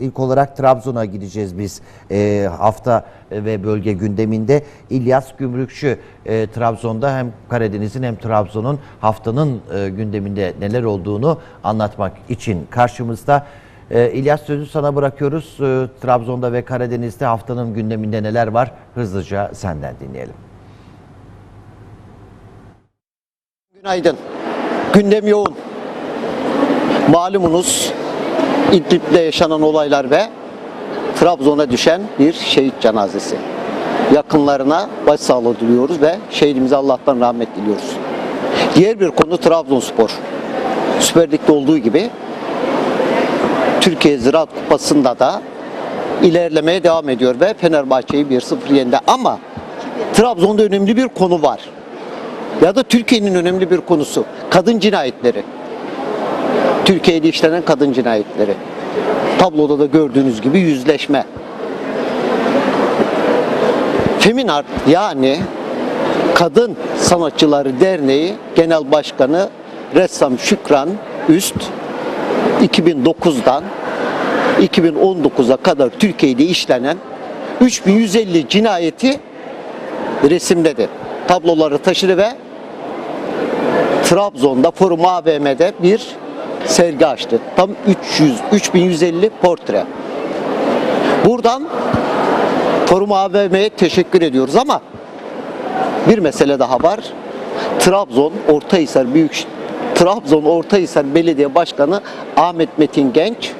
İlk olarak Trabzon'a gideceğiz biz e, hafta ve bölge gündeminde. İlyas Gümrükçü e, Trabzon'da hem Karadeniz'in hem Trabzon'un haftanın e, gündeminde neler olduğunu anlatmak için karşımızda. E, İlyas sözü sana bırakıyoruz. E, Trabzon'da ve Karadeniz'de haftanın gündeminde neler var? Hızlıca senden dinleyelim. Günaydın. Gündem yoğun. Malumunuz İdlib'de yaşanan olaylar ve Trabzon'a düşen bir şehit cenazesi. Yakınlarına başsağlığı diliyoruz ve şehidimize Allah'tan rahmet diliyoruz. Diğer bir konu Trabzonspor. Süper Lig'de olduğu gibi Türkiye Ziraat Kupası'nda da ilerlemeye devam ediyor ve Fenerbahçe'yi 1-0 yendi. Ama Trabzon'da önemli bir konu var ya da Türkiye'nin önemli bir konusu kadın cinayetleri. Türkiye'de işlenen kadın cinayetleri. Tabloda da gördüğünüz gibi yüzleşme. Feminart yani Kadın Sanatçıları Derneği Genel Başkanı Ressam Şükran Üst 2009'dan 2019'a kadar Türkiye'de işlenen 3150 cinayeti resimledi. Tabloları taşıdı ve Trabzon'da Forum AVM'de bir sergi açtı. Tam 300 3150 portre. Buradan Forum AVM'ye teşekkür ediyoruz ama bir mesele daha var. Trabzon Ortahisar Büyük Trabzon Ortahisar Belediye Başkanı Ahmet Metin Genç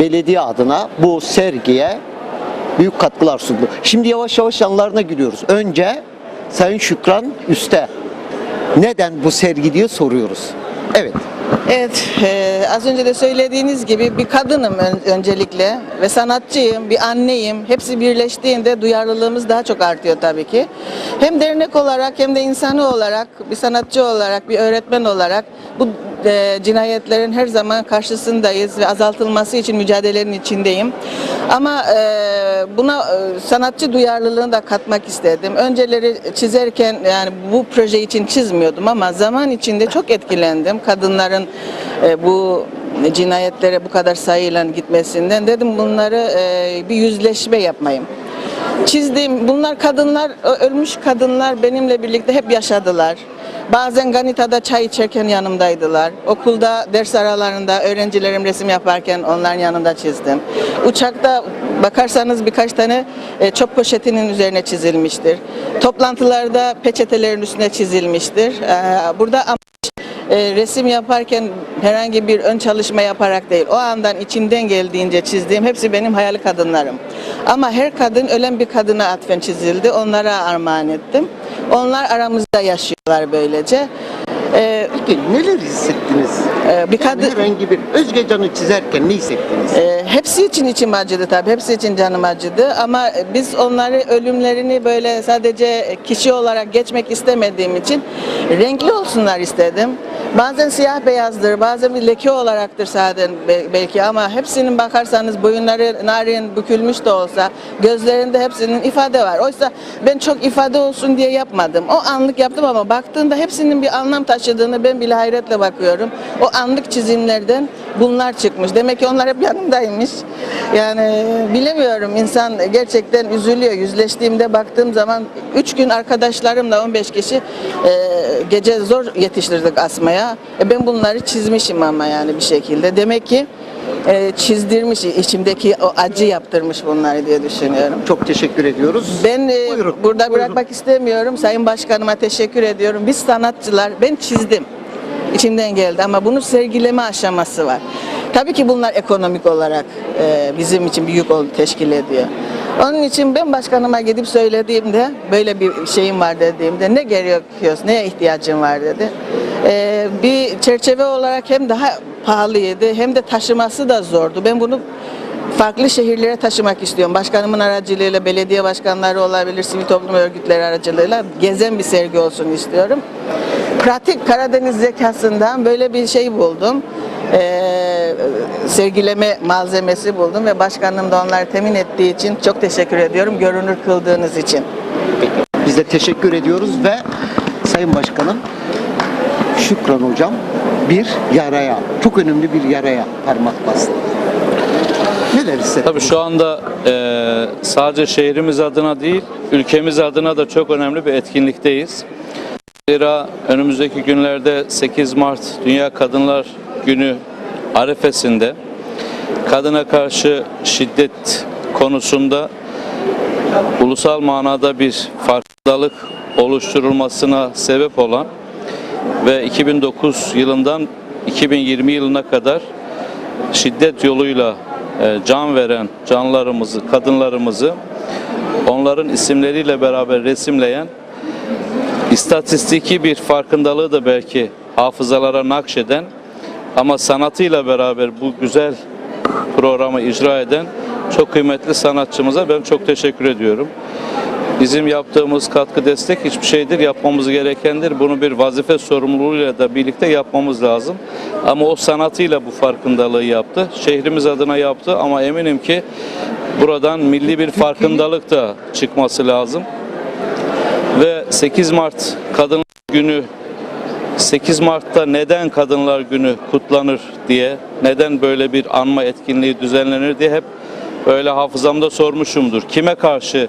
belediye adına bu sergiye büyük katkılar sundu. Şimdi yavaş yavaş yanlarına giriyoruz. Önce Sayın Şükran Üste neden bu sergi diye soruyoruz. Evet. Evet, e, az önce de söylediğiniz gibi bir kadınım ön- öncelikle ve sanatçıyım, bir anneyim. Hepsi birleştiğinde duyarlılığımız daha çok artıyor tabii ki. Hem dernek olarak hem de insani olarak, bir sanatçı olarak, bir öğretmen olarak bu e, cinayetlerin her zaman karşısındayız ve azaltılması için mücadelenin içindeyim. Ama e, buna e, sanatçı duyarlılığını da katmak istedim. Önceleri çizerken yani bu proje için çizmiyordum ama zaman içinde çok etkilendim. Kadınların e, bu cinayetlere bu kadar sayıyla gitmesinden dedim bunları e, bir yüzleşme yapmayım. Çizdiğim bunlar kadınlar ölmüş kadınlar benimle birlikte hep yaşadılar. Bazen Ganita'da çay içerken yanımdaydılar. Okulda ders aralarında öğrencilerim resim yaparken onların yanında çizdim. Uçakta bakarsanız birkaç tane e, çöp poşetinin üzerine çizilmiştir. Toplantılarda peçetelerin üstüne çizilmiştir. E, Burada e, resim yaparken herhangi bir ön çalışma yaparak değil, o andan içimden geldiğince çizdiğim hepsi benim hayal kadınlarım. Ama her kadın ölen bir kadına atfen çizildi, onlara armağan ettim. Onlar aramızda yaşıyorlar böylece. E, Peki neler hissettiniz? e, bir Yani kadın... herhangi bir Özgecan'ı çizerken ne hissettiniz? Ee, hepsi için içim acıdı tabii. Hepsi için canım acıdı. Ama biz onları ölümlerini böyle sadece kişi olarak geçmek istemediğim için renkli olsunlar istedim. Bazen siyah beyazdır, bazen bir leke olaraktır zaten be- belki ama hepsinin bakarsanız boyunları narin bükülmüş de olsa gözlerinde hepsinin ifade var. Oysa ben çok ifade olsun diye yapmadım. O anlık yaptım ama baktığında hepsinin bir anlam taşıdığını ben bile hayretle bakıyorum. O anlık çizimlerden bunlar çıkmış. Demek ki onlar hep yanımdaymış. Yani bilemiyorum insan gerçekten üzülüyor. Yüzleştiğimde baktığım zaman 3 gün arkadaşlarımla 15 kişi e, gece zor yetiştirdik asmaya. E, ben bunları çizmişim ama yani bir şekilde. Demek ki e, çizdirmiş, içimdeki o acı yaptırmış bunları diye düşünüyorum. Çok teşekkür ediyoruz. Ben e, Buyurun, burada buyurun. bırakmak istemiyorum. Sayın Başkanıma teşekkür ediyorum. Biz sanatçılar, ben çizdim. İçimden geldi ama bunun sergileme aşaması var. Tabii ki bunlar ekonomik olarak e, bizim için büyük ol teşkil ediyor. Onun için ben başkanıma gidip söylediğimde böyle bir şeyim var dediğimde ne gerekiyor, neye ihtiyacım var dedi. E, bir çerçeve olarak hem daha pahalıydı hem de taşıması da zordu. Ben bunu farklı şehirlere taşımak istiyorum. Başkanımın aracılığıyla, belediye başkanları olabilir, sivil toplum örgütleri aracılığıyla gezen bir sergi olsun istiyorum. Pratik Karadeniz zekasından böyle bir şey buldum. Ee, sergileme malzemesi buldum ve başkanım da onları temin ettiği için çok teşekkür ediyorum. Görünür kıldığınız için. Biz de teşekkür ediyoruz ve Sayın Başkanım Şükran Hocam bir yaraya, çok önemli bir yaraya parmak bastı. Neler hissettiniz? Tabii şu anda e, sadece şehrimiz adına değil, ülkemiz adına da çok önemli bir etkinlikteyiz. Zira önümüzdeki günlerde 8 Mart Dünya Kadınlar Günü arefesinde kadına karşı şiddet konusunda ulusal manada bir farkındalık oluşturulmasına sebep olan ve 2009 yılından 2020 yılına kadar şiddet yoluyla e, can veren canlarımızı, kadınlarımızı onların isimleriyle beraber resimleyen istatistiki bir farkındalığı da belki hafızalara nakşeden ama sanatıyla beraber bu güzel programı icra eden çok kıymetli sanatçımıza ben çok teşekkür ediyorum. Bizim yaptığımız katkı destek hiçbir şeydir, yapmamız gerekendir. Bunu bir vazife sorumluluğuyla da birlikte yapmamız lazım. Ama o sanatıyla bu farkındalığı yaptı. Şehrimiz adına yaptı ama eminim ki buradan milli bir farkındalık da çıkması lazım. Ve 8 Mart Kadınlar Günü 8 Mart'ta neden Kadınlar Günü kutlanır diye, neden böyle bir anma etkinliği düzenlenir diye hep böyle hafızamda sormuşumdur. Kime karşı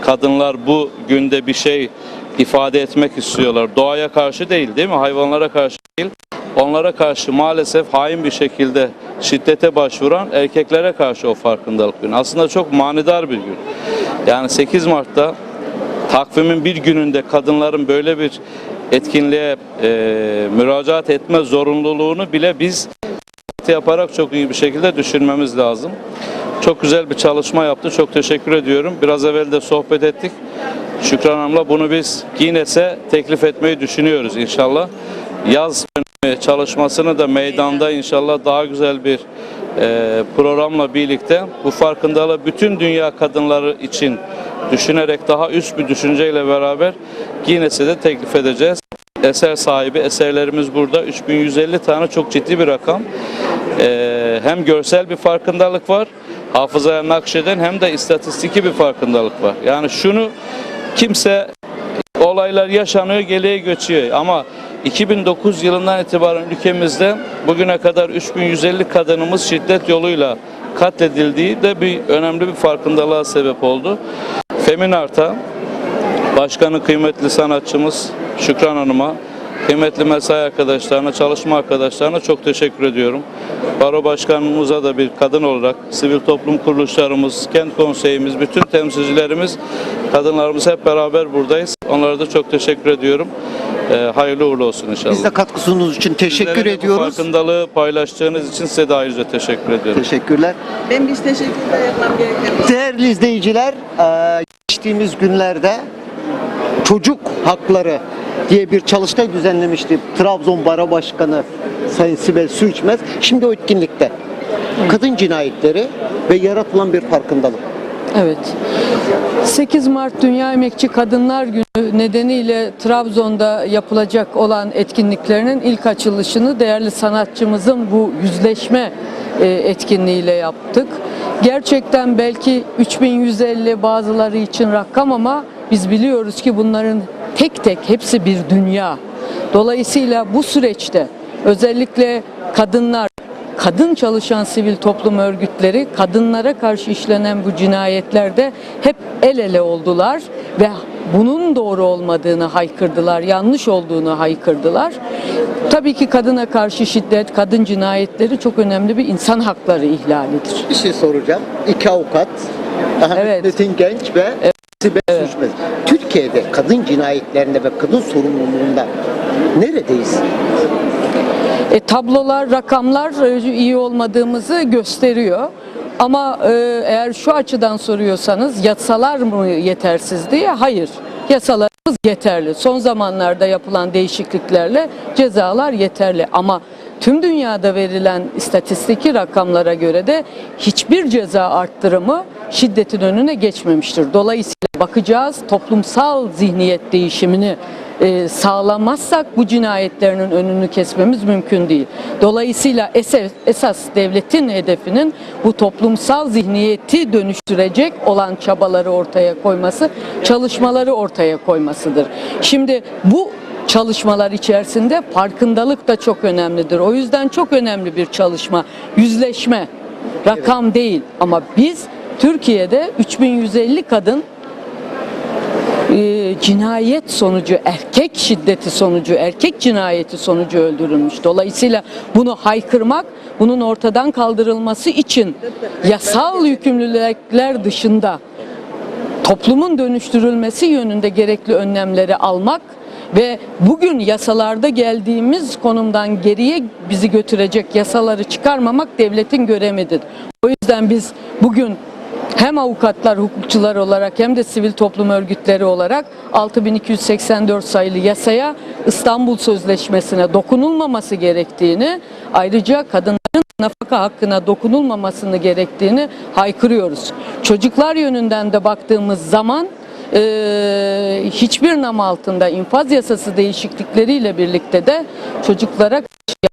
kadınlar bu günde bir şey ifade etmek istiyorlar? Doğaya karşı değil değil mi? Hayvanlara karşı değil. Onlara karşı maalesef hain bir şekilde şiddete başvuran erkeklere karşı o farkındalık günü. Aslında çok manidar bir gün. Yani 8 Mart'ta takvimin bir gününde kadınların böyle bir etkinliğe e, müracaat etme zorunluluğunu bile biz yaparak çok iyi bir şekilde düşünmemiz lazım. Çok güzel bir çalışma yaptı. Çok teşekkür ediyorum. Biraz evvel de sohbet ettik. Şükran Hanım'la bunu biz Guinness'e teklif etmeyi düşünüyoruz inşallah. Yaz çalışmasını da meydanda inşallah daha güzel bir programla birlikte bu farkındalığı bütün dünya kadınları için düşünerek daha üst bir düşünceyle beraber Guinness'e de teklif edeceğiz. Eser sahibi, eserlerimiz burada. 3150 tane çok ciddi bir rakam. Ee, hem görsel bir farkındalık var, hafızaya nakşeden hem de istatistiki bir farkındalık var. Yani şunu kimse olaylar yaşanıyor, geriye göçüyor ama 2009 yılından itibaren ülkemizde bugüne kadar 3150 kadınımız şiddet yoluyla katledildiği de bir önemli bir farkındalığa sebep oldu. Feminart'a Başkanı kıymetli sanatçımız Şükran Hanım'a, kıymetli mesai arkadaşlarına, çalışma arkadaşlarına çok teşekkür ediyorum. Baro Başkanımıza da bir kadın olarak sivil toplum kuruluşlarımız, kent konseyimiz, bütün temsilcilerimiz, kadınlarımız hep beraber buradayız. Onlara da çok teşekkür ediyorum. Ee, hayırlı uğurlu olsun inşallah. Biz de katkı sunduğunuz için teşekkür Sizlere ediyoruz. farkındalığı paylaştığınız için size de ayrıca teşekkür ediyorum. Teşekkürler. Ben bir teşekkürler yapmam gereken Değerli izleyiciler, eee, geçtiğimiz günlerde çocuk hakları diye bir çalıştay düzenlemişti Trabzon Baro Başkanı Sayın Sibel Su İçmez. Şimdi o etkinlikte kadın cinayetleri ve yaratılan bir farkındalık. Evet. 8 Mart Dünya Emekçi Kadınlar Günü nedeniyle Trabzon'da yapılacak olan etkinliklerinin ilk açılışını değerli sanatçımızın bu yüzleşme e, etkinliğiyle yaptık. Gerçekten belki 3150 bazıları için rakam ama biz biliyoruz ki bunların tek tek hepsi bir dünya. Dolayısıyla bu süreçte özellikle kadınlar kadın çalışan sivil toplum örgütleri kadınlara karşı işlenen bu cinayetlerde hep el ele oldular ve bunun doğru olmadığını haykırdılar, yanlış olduğunu haykırdılar. Tabii ki kadına karşı şiddet, kadın cinayetleri çok önemli bir insan hakları ihlalidir. Bir şey soracağım. İki avukat, Evet. Metin Genç ve Sibel Su İçmez. Türkiye'de kadın cinayetlerinde ve kadın sorumluluğunda neredeyiz? E, tablolar, rakamlar e, iyi olmadığımızı gösteriyor. Ama e, eğer şu açıdan soruyorsanız yasalar mı yetersiz diye hayır. Yasalarımız yeterli. Son zamanlarda yapılan değişikliklerle cezalar yeterli ama tüm dünyada verilen istatistiki rakamlara göre de hiçbir ceza arttırımı şiddetin önüne geçmemiştir. Dolayısıyla bakacağız toplumsal zihniyet değişimini e, sağlamazsak bu cinayetlerinin önünü kesmemiz mümkün değil. Dolayısıyla esas, esas devletin hedefinin bu toplumsal zihniyeti dönüştürecek olan çabaları ortaya koyması, çalışmaları ortaya koymasıdır. Şimdi bu çalışmalar içerisinde farkındalık da çok önemlidir. O yüzden çok önemli bir çalışma, yüzleşme rakam değil ama biz Türkiye'de 3150 kadın e, cinayet sonucu, erkek şiddeti sonucu, erkek cinayeti sonucu öldürülmüş. Dolayısıyla bunu haykırmak, bunun ortadan kaldırılması için yasal yükümlülükler dışında toplumun dönüştürülmesi yönünde gerekli önlemleri almak ve bugün yasalarda geldiğimiz konumdan geriye bizi götürecek yasaları çıkarmamak devletin görevidir. O yüzden biz bugün hem avukatlar, hukukçular olarak hem de sivil toplum örgütleri olarak 6284 sayılı yasaya İstanbul Sözleşmesi'ne dokunulmaması gerektiğini ayrıca kadınların nafaka hakkına dokunulmamasını gerektiğini haykırıyoruz. Çocuklar yönünden de baktığımız zaman eee, hiçbir nam altında infaz yasası değişiklikleriyle birlikte de çocuklara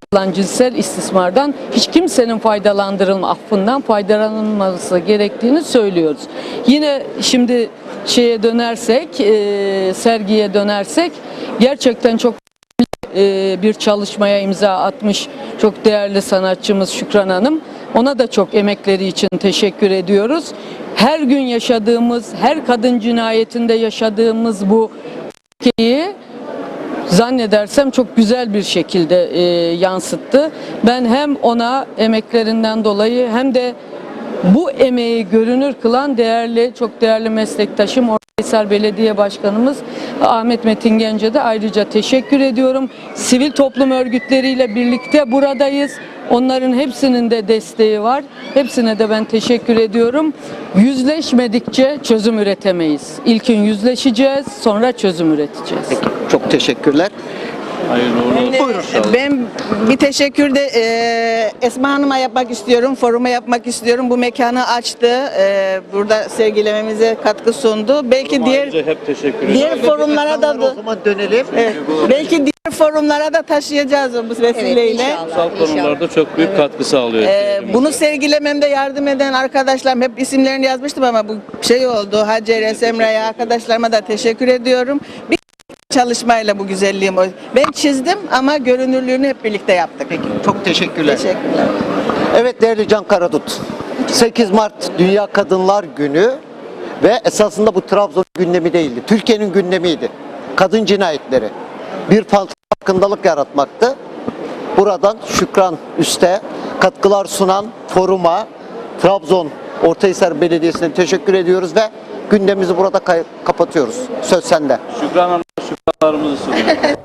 yapılan cinsel istismardan hiç kimsenin faydalandırılma affından faydalanılması gerektiğini söylüyoruz. Yine şimdi şeye dönersek, eee, sergiye dönersek gerçekten çok e, bir çalışmaya imza atmış çok değerli sanatçımız Şükran Hanım. Ona da çok emekleri için teşekkür ediyoruz. Her gün yaşadığımız, her kadın cinayetinde yaşadığımız bu ülkeyi zannedersem çok güzel bir şekilde e, yansıttı. Ben hem ona emeklerinden dolayı hem de bu emeği görünür kılan değerli, çok değerli meslektaşım Ortaysar Belediye Başkanımız Ahmet Metin Gence'ye de ayrıca teşekkür ediyorum. Sivil toplum örgütleriyle birlikte buradayız. Onların hepsinin de desteği var. Hepsine de ben teşekkür ediyorum. Yüzleşmedikçe çözüm üretemeyiz. İlkin yüzleşeceğiz, sonra çözüm üreteceğiz. Peki, çok teşekkürler. Hayırlı uğurlu olsun inşallah. Ben bir teşekkür de e, Esma Hanım'a yapmak istiyorum, foruma yapmak istiyorum. Bu mekanı açtı, e, burada sergilememize katkı sundu. Belki Ama diğer ayrıca hep teşekkür diğer ederim. forumlara da O zaman dönelim. Evet, belki diğer forumlara da taşıyacağız bu vesileyle. Kutsal konularda çok büyük katkı sağlıyor. Ee, bunu sergilememde yardım eden arkadaşlarım hep isimlerini yazmıştım ama bu şey oldu. Hacer'e, Semra'ya arkadaşlarıma da teşekkür ediyorum. Bir çalışmayla bu güzelliğim. Ben çizdim ama görünürlüğünü hep birlikte yaptık. Peki, çok teşekkürler. Teşekkürler. Evet değerli Can Karadut. 8 Mart Dünya Kadınlar Günü ve esasında bu Trabzon gündemi değildi. Türkiye'nin gündemiydi. Kadın cinayetleri. Bir farkındalık yaratmaktı. Buradan Şükran Üste katkılar sunan foruma Trabzon Ortahisar Belediyesi'ne teşekkür ediyoruz ve gündemimizi burada kapatıyoruz. Söz sende. Şükran Hanım'a şükranlarımızı sunuyoruz.